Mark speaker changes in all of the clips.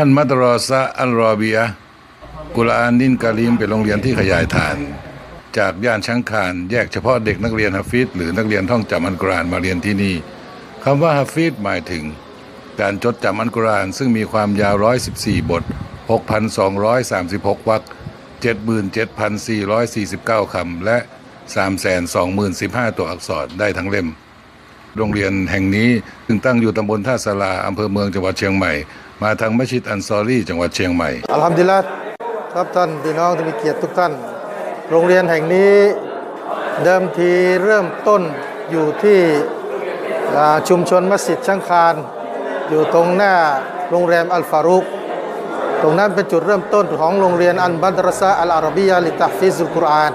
Speaker 1: อันมัดรอซะอัลรอเบียกุรอานนินกาลิมเป็นโรงเรียนที่ขยายฐาน จากย่านช้างคานแยกเฉพาะเด็กนักเรียนฮะฟิดหรือนักเรียนท่องจำอันกุรอานมาเรียนที่นี่คำว่าฮะฟิดหมายถึง การจดจำอันกุรอานซึ่งมีความยาว 114 บท 6,236 วรรค77,449 คำและ 3,2,015 ตัวอักษรได้ทั้งเล่ม โรงเรียนแห่งนี้ซึ่งตั้งอยู่ตำบลท่าสลาอำเภอเมืองจังหวัดเชียงใหม่ มาทางมัสยิดอันซอรี่จังหวัดเชียงใหม่
Speaker 2: อัลฮัมดุลิลละครับท่านพี่น้องที่มีเกียรติทุกท่าน โรงเรียนแห่งนี้เดิมทีเริ่มต้นอยู่ที่ชุมชนมัสยิดช่างคานอยู่ตรงหน้าโรงแรมอัลฟารุกตรงนั้นเป็นจุดเริ่มต้นของโรงเรียนอันบัตรซะอัลอาราบียะลิตาฟิซุลกุรอาน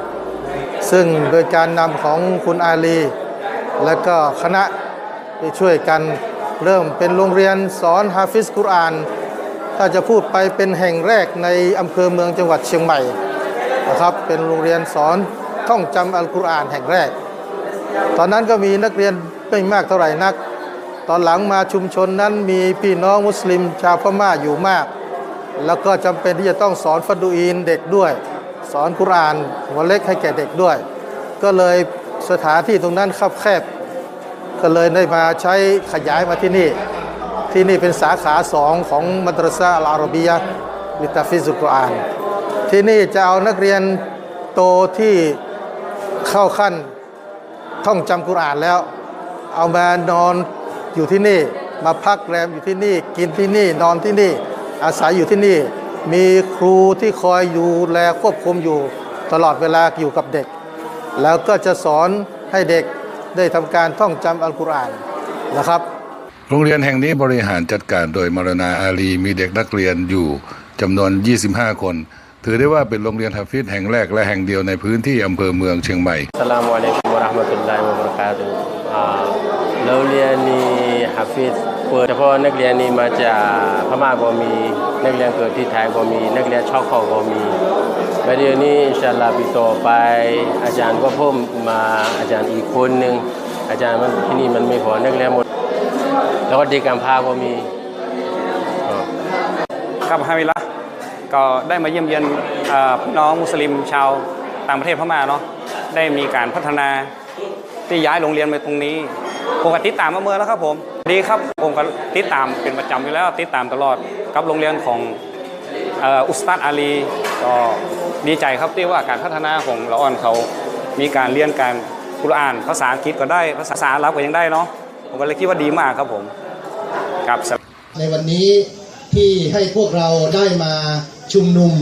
Speaker 2: ซึ่งโดยการนำของคุณอาลี และก็คณะได้ช่วยกันเริ่มเป็นโรงเรียนสอนฮาฟิซกุรอาน ถ้าจะพูดไปเป็นแห่งแรกในอำเภอเมืองจังหวัดเชียงใหม่นะครับเป็นโรงเรียนสอนท่องจำอัลกุรอานแห่งแรก ตอนนั้นก็มีนักเรียนไม่มากเท่าไหร่นัก ตอนหลังมาชุมชนนั้นมีพี่น้องมุสลิมชาวพม่าอยู่มาก แล้วก็จำเป็นที่จะต้องสอนฟัดูอีนเด็กด้วย สอนกุรอานหัวเล็กให้แก่เด็กด้วย ก็เลย สถานที่ตรงนั้นคับแคบ ก็เลยได้มาใช้ขยายมาที่นี่ ที่นี่เป็นสาขาสองของมัตรซาอัลอาราบียะลิตาฟิซุกรอาน ที่นี่จะเอานักเรียนโตที่เข้าขั้นท่องจำกุรอานแล้ว เอามานอนอยู่ที่นี่มาพักแรมอยู่ที่นี่กินที่นี่นอนที่นี่อาศัยอยู่ที่นี่ มีครูที่คอยอยู่แลควบคุมอยู่ตลอดเวลาอยู่กับเด็ก แล้วก็จะสอนให้เด็กได้ทำการท่องจำอัลกุรอานนะครับ
Speaker 1: โรงเรียนแห่งนี้บริหารจัดการโดยมรณาอาลีมีเด็กนักเรียนอยู่จำนวน 25 คน ถือได้ว่าเป็นโรงเรียนฮาฟิดแห่งแรกและแห่งเดียวในพื้นที่อำเภอเมืองเชียงใหม่
Speaker 3: Assalamualaikum warahmatullahi wabarakatuh อ่าเราเรียนนี่ฮาฟิซเปิดเฉพาะนักเรียนนี่มาจากพม่าก็มี นักเรียนเกิดที่ไทยก็มี นักเรียนชอบเขาก็มีประเดี๋ยวนี้อินชาลลอฮ์ปีต่อไป อาจารย์ก็เพิ่มมาอาจารย์อีกคนหนึ่งอาจารย์มันที่นี่มันไม่พอนักเรียนหมด แล้วก็เด็กกำพร้าก็มี
Speaker 4: ครับฮาวิละก็ได้มาเยี่ยมเยียนน้องมุสลิมชาวต่างประเทศพม่าเนาะได้มีการพัฒนาที่ย้ายโรงเรียนไปตรงนี้ผมก็ติดตามมาเมื่อแล้วครับผม ดีครับผมก็ติดตามเป็นประจำอยู่แล้วติดตามตลอดกับโรงเรียนของอ,อุสตัดอาลีก็ดีใจครับที่ว่าการพัฒนาของละอ่อนเขามีการเรียนการกุรอาน ภาษาอังกฤษก็ได้ภาษาอาหรับก็ยังได้เนาะผมก็เลยคิดว่าดีมากครับผมครับ
Speaker 5: ในวันนี้ที่ให้พวกเราได้มาชุมนุม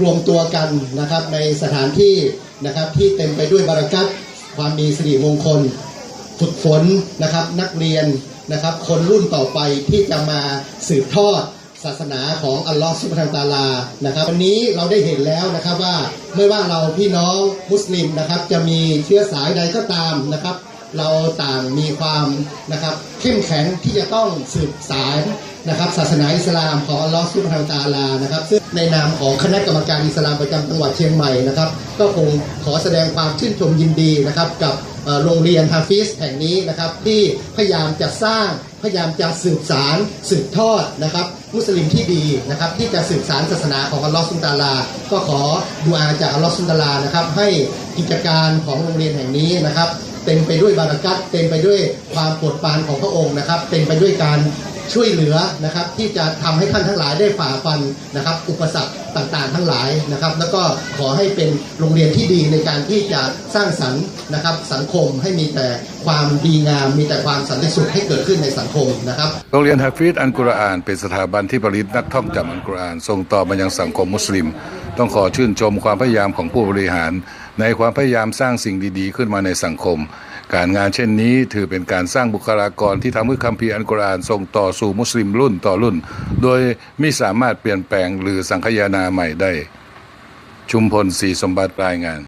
Speaker 5: รวมตัวกันนะครับ ในสถานที่นะครับที่เต็มไปด้วยบารักัตความมีสิริมงคล ฝึกฝนนะครับ นักเรียน นะครับ คนรุ่นต่อไปที่จะมาสืบทอดศาสนาของอัลลอฮฺสุบฮานตาลานะครับวันนี้เราได้เห็นแล้วนะครับว่าไม่ว่าเราพี่น้องมุสลิมนะครับ จะมีเชื้อสายใดก็ตามนะครับ เราต่างมีความนะครับเข้มแข็งที่จะต้องสืบสารนะครับ ศาสนาอิสลามของอัลลอฮฺสุบฮานตาลานะครับซึ่งในนามของคณะกรรมการอิสลามประจำจังหวัดเชียงใหม่นะครับ ก็คงขอแสดงความชื่นชมยินดีนะครับกับ โรงเรียนฮาฟิสแห่งนี้นะครับที่พยายามจะสร้างพยายามจะสืบสารสืบทอดนะครับ มุสลิมที่ดีนะครับ ที่จะสืบสารศาสนาของอัลลอฮ์สุนตาลา ก็ขอดูอาจากอัลลอฮ์สุนตาลานะครับ ให้กิจการของโรงเรียนแห่งนี้นะครับเต็มไปด้วยบารักัตเต็มไปด้วยความโปรดปรานของพระองค์นะครับ เต็มไปด้วยการ ช่วยเหลือนะครับที่จะทำให้ท่านทั้งหลายได้ฝ่าฟันนะครับอุปสรรคต่างๆ ทั้งหลายนะครับ แล้วก็ขอให้เป็นโรงเรียนที่ดีในการที่จะสร้างสรรค์นะครับสังคมให้มีแต่ความดีงาม มีแต่ความสันติสุขให้เกิดขึ้นในสังคมนะครับ
Speaker 1: โรงเรียนฮาฟิดอันกุรอานเป็นสถาบันที่ผลิตนักท่องจำอันกุรอานส่งต่อมายังสังคมมุสลิม ต้องขอชื่นชมความพยายามของผู้บริหาร ในความพยายามสร้างสิ่งดีๆ ขึ้นมาในสังคม การงานเช่นนี้ถือเป็นการสร้างบุคลากรที่ทำให้คัมภีร์อันกุรอานส่งต่อสู่มุสลิมรุ่นต่อรุ่น โดยไม่สามารถเปลี่ยนแปลงหรือสังคายนาใหม่ได้ ชุมพลศรีสมบัติรายงาน